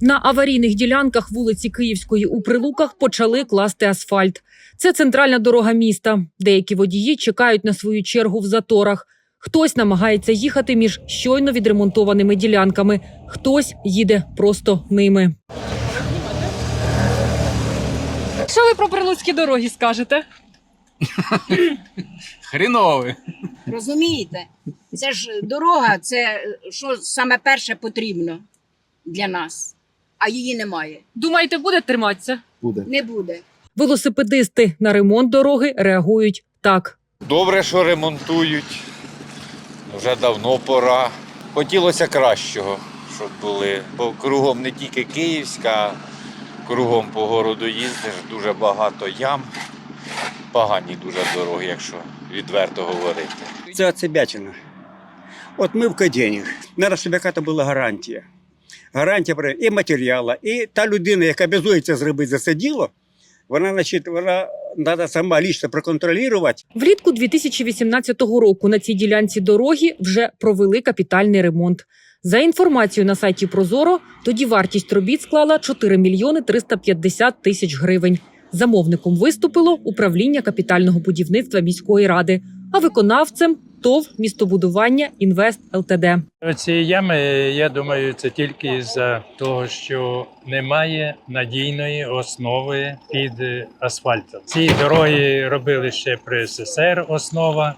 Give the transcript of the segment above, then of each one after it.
На аварійних ділянках вулиці Київської у Прилуках почали класти асфальт. Це центральна дорога міста. Деякі водії чекають на свою чергу в заторах. Хтось намагається їхати між щойно відремонтованими ділянками, хтось їде просто ними. Що ви про прилуцькі дороги скажете? Хріновий. Розумієте? Це ж дорога, це що саме перше потрібно для нас, а її немає. Думаєте, буде триматися? буде. Не буде. Велосипедисти на ремонт дороги реагують так. Добре, що ремонтують. Вже давно пора. Хотілося кращого, щоб були. Бо кругом не тільки Київська, а кругом по городу їздиш, дуже багато ям. Погані дуже дороги, якщо відверто говорити. Це оцебятина. От ми в каденях. Надо, щоб яка-то була гарантія. Гарантія і матеріалу, і та людина, яка обязується зробити за це діло, вона, значить, вона треба сама лічно проконтролювати. Влітку 2018 року на цій ділянці дороги вже провели капітальний ремонт. За інформацією на сайті Прозоро, тоді вартість робіт склала 4 мільйони 350 тисяч гривень. Замовником виступило управління капітального будівництва міської ради, а виконавцем ТОВ містобудування Інвест ЛТД. Ці ями, я думаю, це тільки за того, що немає надійної основи під асфальтом. Ці дороги робили ще при СССР основа,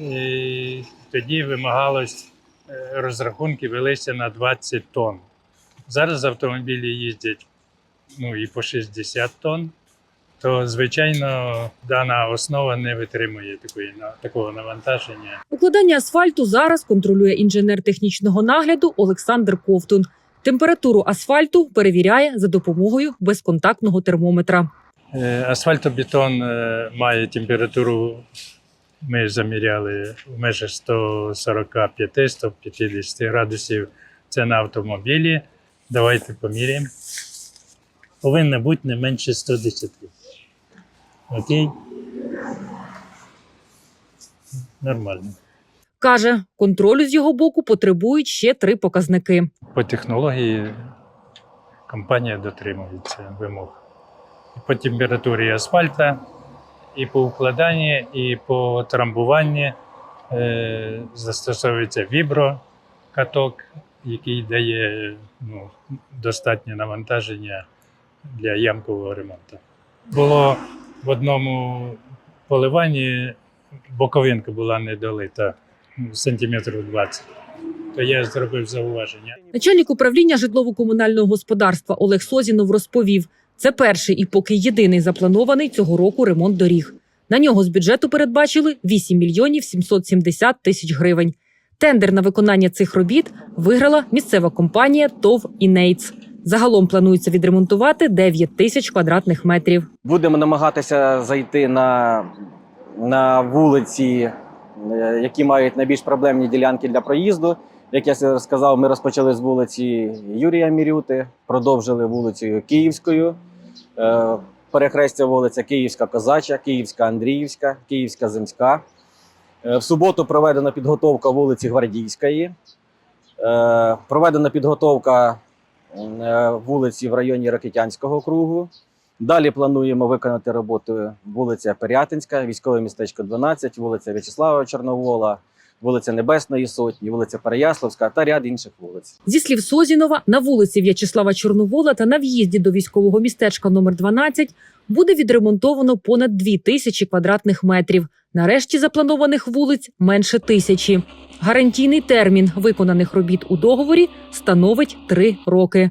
і тоді вимагалось е, розрахунки велися на 20 тонн. Зараз автомобілі їздять ну, і по 60 тонн. То, звичайно, дана основа не витримує такої, на- такого навантаження. Укладання асфальту зараз контролює інженер технічного нагляду Олександр Ковтун. Температуру асфальту перевіряє за допомогою безконтактного термометра. Е, Асфальтобетон е, має температуру, ми заміряли в межах 145-150 градусів. Це на автомобілі. Давайте поміряємо. Повинно бути не менше 110. Окей? Нормально. Каже, контролю з його боку потребують ще три показники. По технології компанія дотримується вимог. І по температурі асфальта, і по укладанні, і по трамбуванні е, застосовується віброкаток, який дає ну, достатнє навантаження для ямкового ремонту. Було в одному поливанні боковинка була недолита ну, сантиметрів 20 то я зробив зауваження. Начальник управління житлово-комунального господарства Олег Созінов розповів: це перший і поки єдиний запланований цього року ремонт доріг. На нього з бюджету передбачили 8 мільйонів 770 тисяч гривень. Тендер на виконання цих робіт виграла місцева компанія ТОВ «Інейтс». Загалом планується відремонтувати 9 тисяч квадратних метрів. Будемо намагатися зайти на, на вулиці, е, які мають найбільш проблемні ділянки для проїзду. Як я сказав, ми розпочали з вулиці Юрія Мірюти, продовжили вулицею Київською, е, перехрестя вулиця Київська Козача, Київська Андріївська, Київська Земська. Е, В суботу проведена підготовка вулиці Гвардійської. Проведена підготовка вулиці в районі Ракитянського кругу. Далі плануємо виконати роботи вулиця Перятинська, військове містечко 12, вулиця В'ячеслава Чорновола, вулиця Небесної Сотні, вулиця Переяславська та ряд інших вулиць. Зі слів Созінова, на вулиці В'ячеслава Чорновола та на в'їзді до військового містечка номер 12 буде відремонтовано понад 2 тисячі квадратних метрів. Нарешті запланованих вулиць менше тисячі. Гарантійний термін виконаних робіт у договорі становить 3 роки.